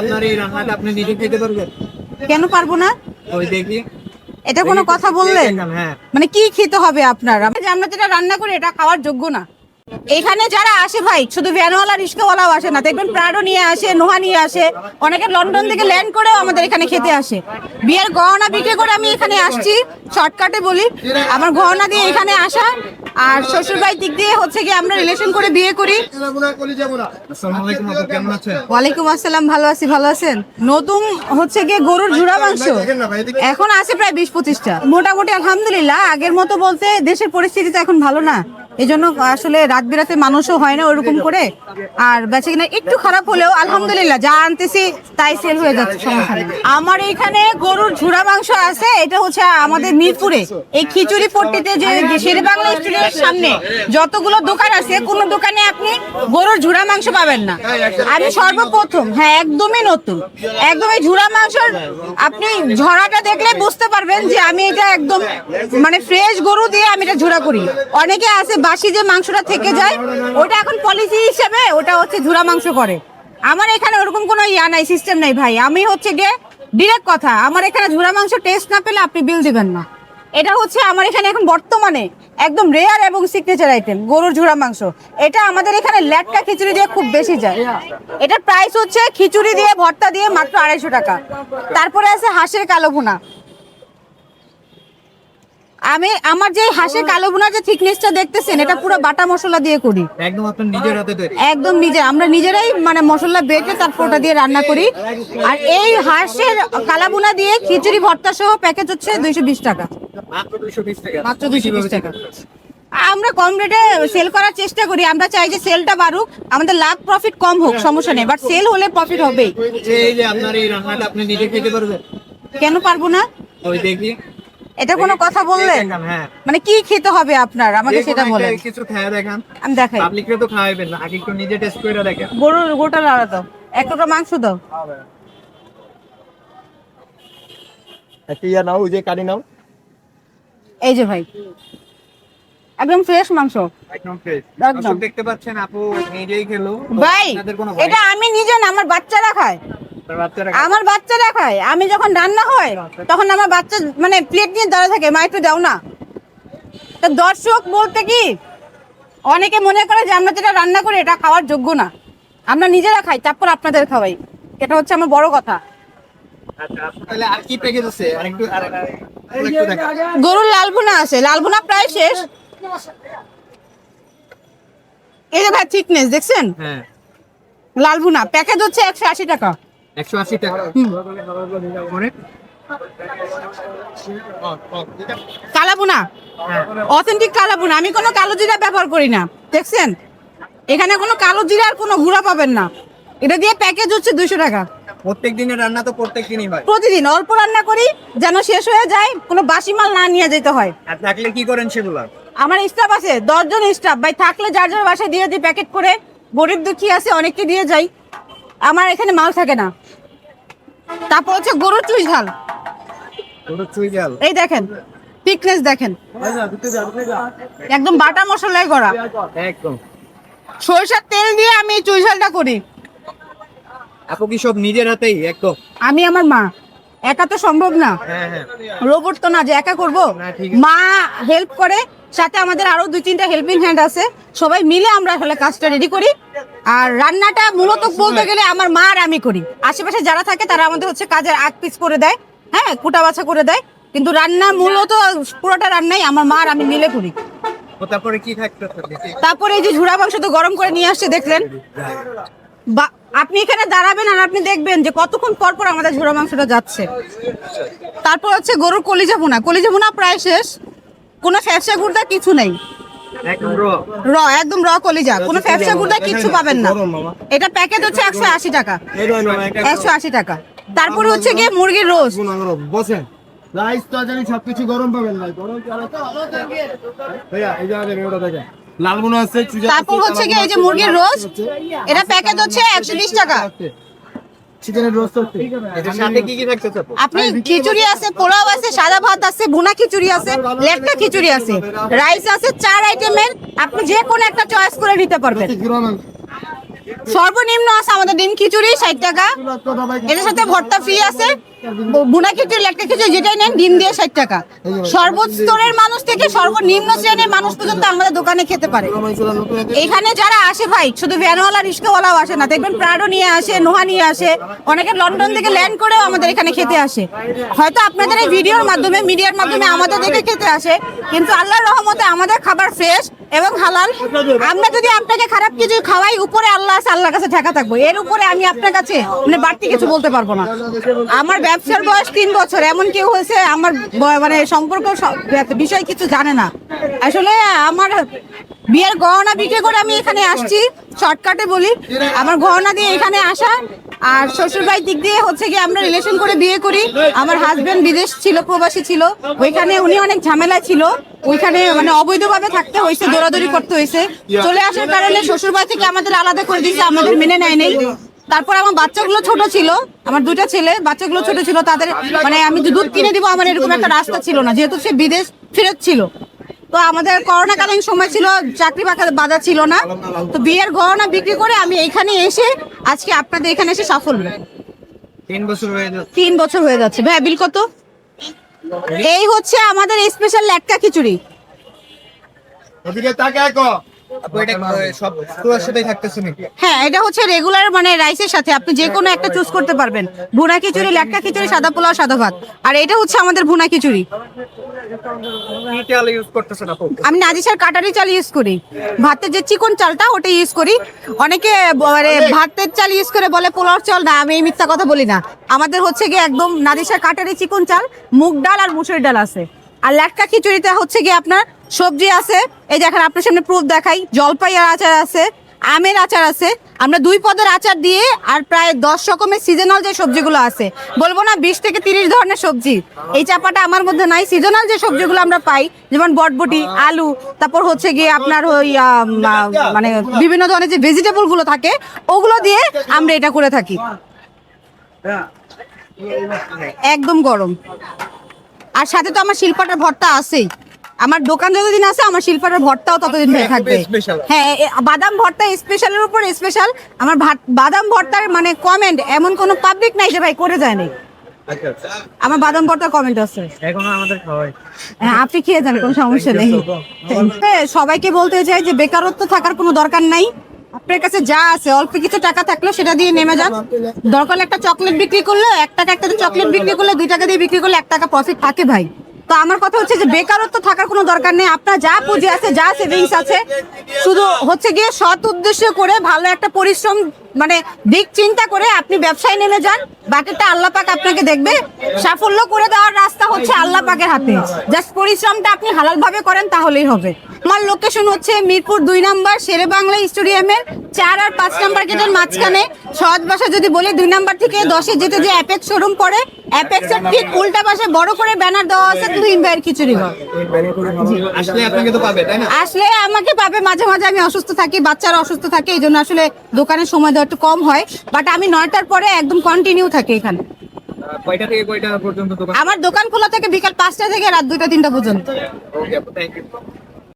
আপনার এই রান্নাটা আপনি নিজে খেতে পারবেন? কেন পারব না? ওই দেখি। এটা কোনো কথা বললেন হ্যাঁ। মানে কি খেতে হবে আপনার? আমরা যে আমরা যেটা রান্না করি এটা খাওয়ার যোগ্য না। এখানে যারা আসে ভাই শুধু ভ্যানওয়ালা রিক্সাওয়ালাও আসে না। দেখবেন প্রাডো নিয়ে আসে নোহা নিয়ে আসে। অনেকে লন্ডন থেকে ল্যান্ড করেও আমাদের এখানে খেতে আসে। বিয়ের গহনা বিক্রি করে আমি এখানে আসছি শর্টকাটে বলি। আমার গহনা দিয়ে এখানে আসা। আর শ্বশুর ভাই দিক দিয়ে হচ্ছে কি আমরা রিলেশন করে বিয়ে করি। ওয়ালাইকুম আসসালাম ভালো আছি ভালো আছেন? নতুন হচ্ছে গিয়ে গরুর জুড়া মাংস। এখন আছে প্রায় বিশ পঁচিশটা। মোটামুটি আলহামদুলিল্লাহ আগের মতো বলতে দেশের পরিস্থিতি তো এখন ভালো না। এই জন্য আসলে রাত বিরাতে মানুষও হয় না ওরকম করে। আর বেঁচে কিনা একটু খারাপ হলেও আলহামদুলিল্লাহ, যা আনতেছি তাই সেল হয়ে যাচ্ছে সমস্যা। আমার এখানে গরুর ঝুড়া মাংস আছে, এটা হচ্ছে আমাদের মিরপুরে। এই খিচুড়ি পট্টিতে যে শেরে বাংলা স্টুডিওর সামনে যতগুলো দোকান আছে, কোন দোকানে আপনি গরুর ঝুড়া মাংস পাবেন না। আমি সর্বপ্রথম হ্যাঁ একদমই নতুন। একদম এই ঝুড়া মাংসর আপনি ঝরাটা দেখলে বুঝতে পারবেন যে আমি এটা একদম মানে ফ্রেশ গরু দিয়ে আমি এটা ঝুড়া করি। অনেকে আছে বাসি যে মাংসটা থেকে যায় ওটা এখন পলিসি হিসেবে ওটা হচ্ছে ঝুড়া মাংস করে। আমার এখানে ওরকম কোনো ইয়া নাই সিস্টেম নাই ভাই। আমি হচ্ছে গিয়ে ডিরেক্ট কথা, আমার এখানে ঝুড়া মাংস টেস্ট না পেলে আপনি বিল দিবেন না। এটা হচ্ছে আমার এখানে এখন বর্তমানে একদম রেয়ার এবং সিগনেচার আইটেম গরুর ঝুড়া মাংস। এটা আমাদের এখানে ল্যাটকা খিচুড়ি দিয়ে খুব বেশি যায়। এটার প্রাইস হচ্ছে খিচুড়ি দিয়ে, ভর্তা দিয়ে মাত্র আড়াইশো টাকা। তারপরে আছে হাঁসের কালো ভুনা। আমি আমার যে হাঁসের কালো ভুনার যে থিকনেসটা দেখতেছেন এটা পুরো বাটা মশলা দিয়ে করি। একদম আপনার নিজের হাতে তৈরি। একদম নিজে আমরা নিজেরাই মানে মশলা বেটে তারপর ওটা দিয়ে রান্না করি। আর এই হাঁসের কালাবুনা দিয়ে খিচুড়ি ভর্তা সহ প্যাকেজ হচ্ছে দুইশো বিশ টাকা। মাত্র 220 টাকা। মাত্র 220 টাকা। আমরা কম রেটে সেল করার চেষ্টা করি আমরা চাই যে সেলটা বাড়ুক আমাদের লাভ প্রফিট কম হোক সমস্যা নেই বাট সেল হলে প্রফিট হবেই। এই যে আপনার এই রান্নাটা আপনি নিজে খেতে পারবেন? কেন পারব না? ওই দেখি। এটা কোনো কথা বললেন? হ্যাঁ। মানে কি খেতে হবে আপনার? আমাকে সেটা বলেন। কিছু খেয়ে দেখেন। আমি দেখাই। পাবলিকরে তো খাওয়াবেন না আগে একটু নিজে টেস্ট করে দেখেন। গরুর গোটা লাড়া দাও। এক টুকরা মাংস দাও। একটা ইয়া নাও ওই যে কারি নাও। এই যে ভাই। একদম ফ্রেশ মাংস। একদম ফ্রেশ। দেখতে পাচ্ছেন আপু নিজেই খেলো। ভাই এটা আমি নিজে না আমার বাচ্চারা খায়। আমার বাচ্চারা খায় আমি যখন রান্না হয় তখন আমার বাচ্চা মানে প্লেট নিয়ে দাঁড়া থাকে মা একটু দাও না। তো দর্শক বলতে কি অনেকে মনে করে যে আমরা যেটা রান্না করি এটা খাওয়ার যোগ্য না। আমরা নিজেরা খাই তারপর আপনাদের খাওয়াই। এটা হচ্ছে আমার বড় কথা। আচ্ছা দেখা। গরুর লালভুনা আছে। লালভুনা প্রায় শেষ। এই যে ভাই থিকনেস দেখছেন? হ্যাঁ। লালভুনা প্যাকেজ হচ্ছে একশো আশি টাকা। একশো আশি টাকা। অথেন্টিক কালাভুনা আমি কোনো কালো জিরা ব্যবহার করি না। দেখছেন? এখানে কোনো কালো জিরা আর কোনো গুঁড়া পাবেন না। এটা দিয়ে প্যাকেজ হচ্ছে দুশো টাকা। প্রত্যেক দিনের রান্না তো প্রত্যেক দিনই হয়। প্রতিদিন অল্প রান্না করি যেন শেষ হয়ে যায় কোনো বাসি মাল না নিয়ে যেতে হয়। আর থাকলে কি করেন সেগুলো? আমার স্টাফ আছে দশজন স্টাফ ভাই থাকলে যার যার বাসায় দিয়ে দিই প্যাকেট করে। গরিব দুঃখী আছে অনেককে দিয়ে যাই। আমার এখানে মাল থাকে না। তারপর হচ্ছে গরুর চুই ঝাল। এই দেখেন থিকনেস দেখেন। একদম বাটা মশলায় করা। একদম। সরিষার তেল দিয়ে আমি চুই ঝালটা করি। আপু কি সব নিজের হাতেই? একদম। আমি আমার মা। একা তো সম্ভব না। হ্যাঁ হ্যাঁ। রোবট তো না যে একা করব। মা হেল্প করে সাথে আমাদের আরও দুই তিনটা হেল্পিং হ্যান্ড আছে। সবাই মিলে আমরা আসলে কাজটা রেডি করি। আর রান্নাটা মূলত বলতে গেলে আমার মা আর আমি করি। আশেপাশে যারা থাকে তারা আমাদের হচ্ছে কাজের আগ পিস করে দেয় হ্যাঁ কুটা বাছা করে দেয়। কিন্তু রান্না মূলত পুরোটা রান্নাই আমার মা আর আমি মিলে করি। তারপরে কি থাকতে তারপরে এই যে ঝুড়া মাংস তো গরম করে নিয়ে আসছে দেখলেন? বা আপনি এখানে দাঁড়াবেন আর আপনি দেখবেন যে কতক্ষণ পর পর আমাদের ঝুড়া মাংসটা যাচ্ছে। তারপর হচ্ছে গরুর কলিজা ভুনা। কলিজা ভুনা প্রায় শেষ। কোনো ফ্যাপসা গুড়দা কিছু নেই। র একদম র কলিজা। কোনো ফ্যাপসা গুড়দা কিছু পাবেন না। এটা প্যাকেট হচ্ছে একশো আশি টাকা। একশো আশি টাকা। তারপর হচ্ছে গিয়ে মুরগির রোজ। বসেন। রাইস তো জানি সবকিছু গরম পাবেন ভাই গরম ভাইয়া এই জায়গা দেবে ওটা দেখেন। লাল মনে আছে তারপর হচ্ছে গিয়ে এই যে মুরগির রোজ এটা প্যাকেট হচ্ছে একশো বিশ টাকা। চিকেনের রোস্ট হচ্ছে। এটার সাথে কি কি রাখতে আপু আপনি খিচুড়ি আছে। পোলাও আছে সাদা ভাত আছে ভুনা খিচুড়ি আছে লেটকা খিচুড়ি আছে। রাইস আছে চার আইটেমের আপনি যে কোনো একটা চয়েস করে নিতে পারবেন। সর্বনিম্ন আছে আমাদের ডিম খিচুড়ি ষাট টাকা। এটার সাথে ভর্তা ফ্রি আছে। বুনা খিচুড়ি লেটকা খিচুড়ি যেটাই নেন, ডিম দিয়ে ষাট টাকা। সর্বস্তরের মানুষ থেকে সর্বনিম্ন শ্রেণির মানুষ পর্যন্ত আমাদের দোকানে খেতে পারে। এখানে যারা আসে ভাই, শুধু ভ্যানওয়ালা রিক্সাওয়ালাও আসে না। দেখবেন প্রাডো নিয়ে আসে নোহা নিয়ে আসে অনেকে লন্ডন থেকে ল্যান্ড করেও আমাদের এখানে খেতে আসে। হয়তো আপনাদের এই ভিডিওর মাধ্যমে মিডিয়ার মাধ্যমে আমাদের দেখে খেতে আসে, কিন্তু আল্লাহর রহমতে আমাদের খাবার ফ্রেশ এবং হালাল, আমরা যদি আপনাকে খারাপ কিছু খাওয়াই, উপরে আল্লাহ আছে, আল্লাহর কাছে ঠেকা থাকব। এর উপরে আমি আপনার কাছে মানে বাড়তি কিছু বলতে পারব না। আমার ব্যবসার বয়স তিন বছর, এমন কেউ হয়েছে, আমার মানে সম্পর্ক বিষয় কিছু জানে না। আসলে আমার বিয়ের গহনা বিক্রি করে আমি এখানে আসছি। শর্টকাটে বলি। আমার গহনা দিয়ে এখানে আসা। আর শ্বশুর বাড়ির দিক দিয়ে হচ্ছে কি আমরা রিলেশন করে বিয়ে করি। আমার হাজবেন্ড বিদেশ ছিল, প্রবাসী ছিল। ওইখানে উনি অনেক ঝামেলা ছিল। ওইখানে মানে অবৈধভাবে থাকতে হয়েছে, দৌড়াদৌড়ি করতে হয়েছে। চলে আসার কারণে শ্বশুর বাড়ি থেকে আমাদের আলাদা করে দিয়েছে, আমাদের মেনে নেয় নেই। তারপর আমার বাচ্চাগুলো ছোট ছিল। আমার দুইটা ছেলে, বাচ্চাগুলো ছোট ছিল। তাদের মানে আমি দুধ কিনে দিব, আমার এরকম একটা রাস্তা ছিল না। যেহেতু সে বিদেশ ফেরত ছিল। তো আমাদের করোনাকালীন সময় ছিল চাকরি বাকরি বাধা ছিল না। তো বিয়ের গহনা বিক্রি করে আমি এখানে এসে আজকে আপনাদের এখানে এসে সাফল্য। তিন বছর হয়ে যাচ্ছে। তিন বছর হয়ে যাচ্ছে। ভাই বিল কত? এই হচ্ছে আমাদের স্পেশাল ল্যাটকা খিচুড়ি। হ্যাঁ এটা হচ্ছে রেগুলার মানে রাইসের সাথে আপনি যে কোনো একটা চুজ করতে পারবেন। ভুনা খিচুড়ি ল্যাটকা খিচুড়ি সাদা পোলাও সাদা ভাত। আর এটা হচ্ছে আমাদের ভুনা খিচুড়ি। আমি নাজিসার কাটারি চাল ইউজ করি। ভাতের যে চিকন চালটা ওটা ইউজ করি। অনেকে মানে ভাতের চাল ইউজ করে বলে পোলাওর চাল না আমি এই মিথ্যা কথা বলি না। আমাদের হচ্ছে গিয়ে একদম নাজিসার কাটারি চিকন চাল মুগ ডাল আর মুসুরি ডাল আছে। আর লাটকা খিচুড়িটা হচ্ছে গিয়ে আপনার সবজি আছে। এই দেখেন, আপনার সামনে প্রুফ দেখাই। জলপাইয়ের আচার আছে, আমের আচার আছে। আমরা দুই পদের আচার দিয়ে আর প্রায় দশ রকমের সিজনাল যে সবজিগুলো আছে, বলব না বিশ থেকে তিরিশ ধরনের সবজি। এই চাপাটা আমার মধ্যে নাই। সিজনাল যে সবজিগুলো আমরা পাই, যেমন বটবটি, আলু, তারপর হচ্ছে গিয়ে আপনার ওই মানে বিভিন্ন ধরনের যে ভেজিটেবলগুলো থাকে, ওগুলো দিয়ে আমরা এটা করে থাকি। একদম গরম। আর সাথে তো আমার শিল্পাটার ভর্তা আছেই। আমার দোকান যতদিন আছে আমার শিল্পাটার ভর্তাও ততদিন হয়ে থাকবে। হ্যাঁ বাদাম ভর্তা স্পেশালের উপর স্পেশাল আমার ভাত- বাদাম ভর্তার মানে কমেন্ট এমন কোনো পাবলিক নাই যে ভাই করে যায় নাই। আচ্ছা আচ্ছা। আমার বাদাম ভর্তার কমেন্ট আছে। এখনও আমাদের খাওয়াই। হ্যাঁ, আপনি খেয়ে যান কোনো সমস্যা নেই। হ্যাঁ, সবাইকে বলতে চাই যে বেকারত্ব থাকার কোনো দরকার নাই। আপনার কাছে যা আছে, অল্প কিছু টাকা থাকল সেটা দিয়ে নেমে যান। দরকার একটা চকলেট বিক্রি করলে এক টাকা একটা চকলেট বিক্রি করলে, দুই টাকা দিয়ে বিক্রি করলে এক টাকা প্রফিট থাকে ভাই। তো আমার কথা হচ্ছে যে বেকারত্ব থাকার কোনো দরকার নেই। আপনার যা পুঁজি আছে, যা সেভিংস আছে, শুধু হচ্ছে গিয়ে সৎ উদ্দেশ্য করে, ভালো একটা পরিশ্রম মানে দিক চিন্তা করে আপনি ব্যবসায় নেমে যান। বাকিটা আল্লাহ পাক আপনাকে দেখবে। সাফল্য করে দেওয়ার রাস্তা হচ্ছে আল্লাহ পাকের হাতে। জাস্ট পরিশ্রমটা আপনি হালাল ভাবে করেন, তাহলেই হবে। আমার লোকেশন হচ্ছে মিরপুর দুই নাম্বার শেরে বাংলা স্টেডিয়ামের চার আর পাঁচ নাম্বার গেটের মাঝখানে। সহজ ভাষা যদি বলি দুই নাম্বার থেকে দশে যেতে যে অ্যাপেক্স শোরুম পড়ে অ্যাপেক্স এর ঠিক উল্টা পাশে বড় করে ব্যানার দেওয়া আছে তুহিন ভাইয়ের খিচুড়ি ঘর। আসলে আপনাকে তো পাবে তাই না? আসলে আমাকে পাবে মাঝে মাঝে আমি অসুস্থ থাকি বাচ্চারা অসুস্থ থাকে এই জন্য আসলে দোকানের সময় দেওয়া একটু কম হয়। বাট আমি নয়টার পরে একদম কন্টিনিউ থাকি এখানে। কয়টা থেকে কয়টা পর্যন্ত দোকান? আমার দোকান খোলা থেকে বিকাল পাঁচটা থেকে রাত দুইটা তিনটা পর্যন্ত।